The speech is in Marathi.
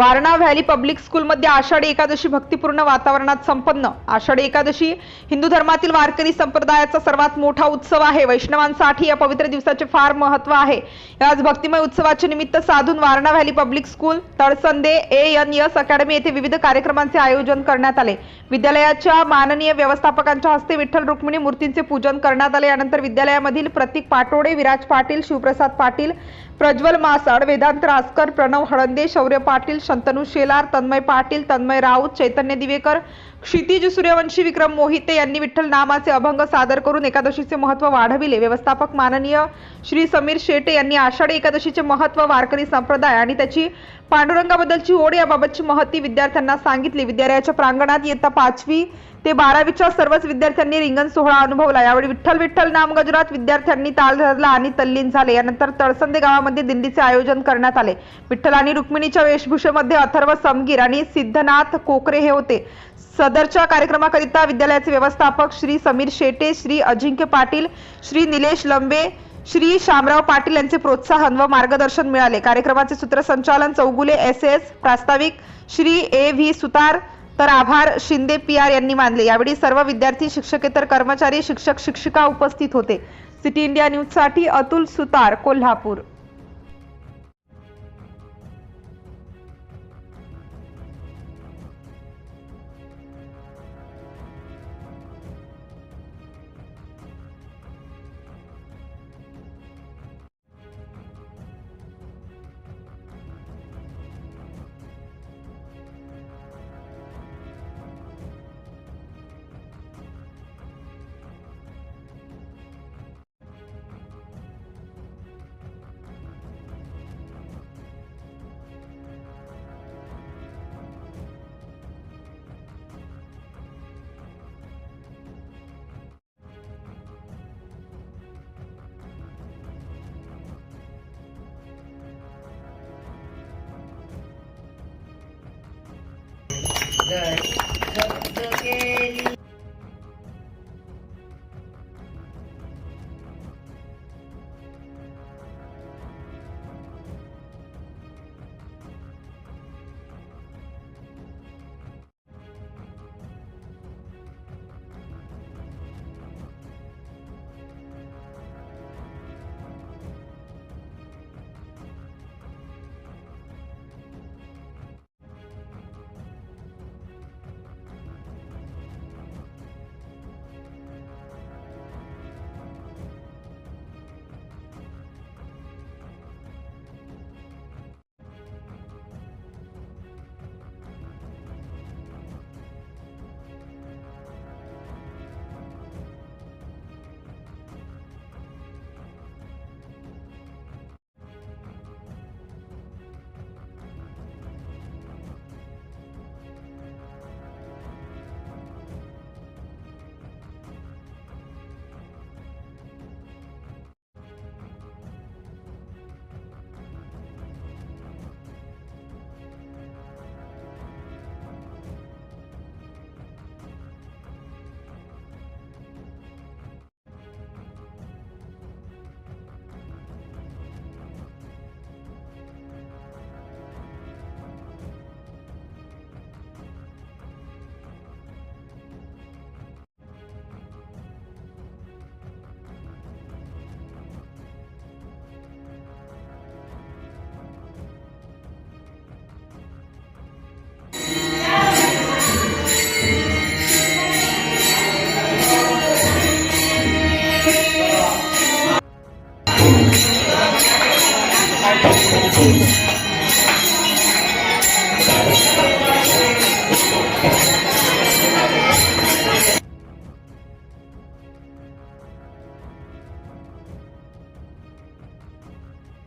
वारणा व्हॅली पब्लिक स्कूलमध्ये आषाढी एकादशी भक्तिपूर्ण वातावरणात संपन्न. आषाढी एकादशी हिंदू धर्मातील वारकरी संप्रदायाचा सर्वात मोठा उत्सव आहे. वैष्णवांसाठी या पवित्र दिवसाचे फार महत्त्व आहे. याच भक्तिमय उत्सवाचे निमित्त साधून Warana valley public school Talsande A N S academy येथे विविध कार्यक्रमांचे आयोजन करण्यात आले. विद्यालयाच्या माननीय व्यवस्थापकांच्या हस्ते विठ्ठल रुक्मिणी मूर्तींचे पूजन करण्यात आले. यानंतर विद्यालयामधील प्रतीक पाटोडे विराज पाटील शिवप्रसाद पाटील प्रज्वल मासाड वेदांत रासकर प्रणव हळंदे शौर्य पाटील शंतनू शेलार तन्मय पाटील तन्मय राऊत चैतन्य दिवेकर क्षितिज सूर्यवंशी विक्रम मोहिते यांनी विठ्ठल नामाचे अभंग सादर करून एकादशीचे महत्त्व वाढविले. व्यवस्थापक माननीय श्री समीर शेटे यांनी आषाढी एकादशीचे महत्त्व वारकरी संप्रदाय आणि त्याची पांडुरंगाबद्दलची ओढ याबाबतची महती विद्यार्थ्यांना सांगितली. विद्यालयाच्या प्रांगणात इयत्ता पाचवी ते बारावीच्या सर्वच विद्यार्थ्यांनी रिंगण सोहळा अनुभवला. यावेळी विठ्ठल विठ्ठल नाम गजरात विद्यार्थ्यांनी ताल धरला आणि तल्लीन झाले. यानंतर तळसंदे गावामध्ये दिंडीचे आयोजन करण्यात आले. विठ्ठल आणि रुक्मिणीच्या वेशभूषेमध्ये अथर्व समगीर आणि सिद्धनाथ कोकरे हे होते. सदरच्या कार्यक्रमाकरिता विद्यालयाचे व्यवस्थापक श्री समीर शेटे श्री अजिंक्य पाटील श्री निलेश लंबे श्री शामराव पाटील यांचे प्रोत्साहन व मार्गदर्शन मिळाले. कार्यक्रमाचे सूत्रसंचालन चौगुले एस एस प्रास्ताविक श्री ए व्ही सुतार तर आभार शिंदे पी आर यांनी मानले. यावेळी सर्व विद्यार्थी शिक्षकेतर कर्मचारी शिक्षक शिक्षिका उपस्थित होते. सिटी इंडिया न्यूजसाठी अतुल सुतार कोल्हापूर. good. Look, look